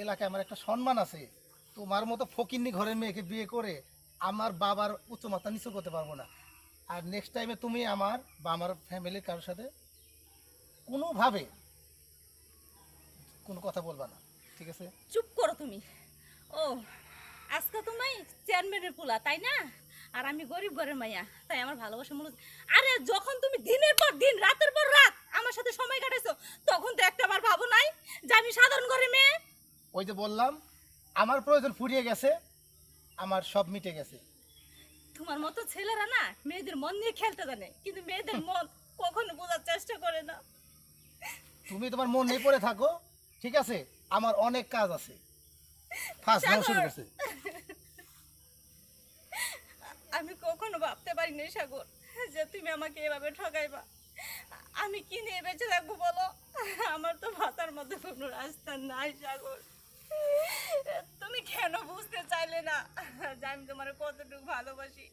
এলাকায় আমার একটা সম্মান আছে। তোমার মতো ফকিন্নি ঘরের মেয়েকে বিয়ে করে আমার বাবার উচ্চমাত্রা নিচু করতে পারব না। আর নেক্সট টাইমে তুমি আমার বা আমার ফ্যামিলির কারোর সাথে কোনোভাবে কোনো কথা বলবা না, ঠিক আছে? চুপ করো তুমি। ও, আজকে তুমি চেয়ারম্যানের পোলা, তাই না? আর আমি গরিব ঘরের মাইয়া, তাই আমার ভালোবাসা মূলত আরে যখন তুমি দিনের পর দিন, রাতের পর রাত আমার সাথে সময় কাটাইছো, তখন তো একটা আমার ভাবো নাই যে আমি সাধারণ ঘরের মেয়ে? ওই যে বললাম আমার প্রয়োজন ফুরিয়ে গেছে আমার সব মিটে গেছে। তোমার মতো ছেলেরা না মেয়েদের মন নিয়ে খেলতে জানে কিন্তু মেয়েদের মন কখনো বোঝার চেষ্টা করে না। তুমি তোমার মন নিয়ে পড়ে থাকো ঠিক আছে? আমার অনেক কাজ আছে। ফার্স্ট রাউন্ড শুরু করছে। আমি কখনো ভাবতে পারি পারিনি সাগর যে তুমি আমাকে এভাবে ঠকাইবা। আমি কি নিয়ে বেঁচে থাকব বলো? আমার তো ভাতার মধ্যে কোনো রাস্তা নাই সাগর। তুমি কেন বুঝতে চাইলে না যে আমি তোমার কতটুকু ভালোবাসি?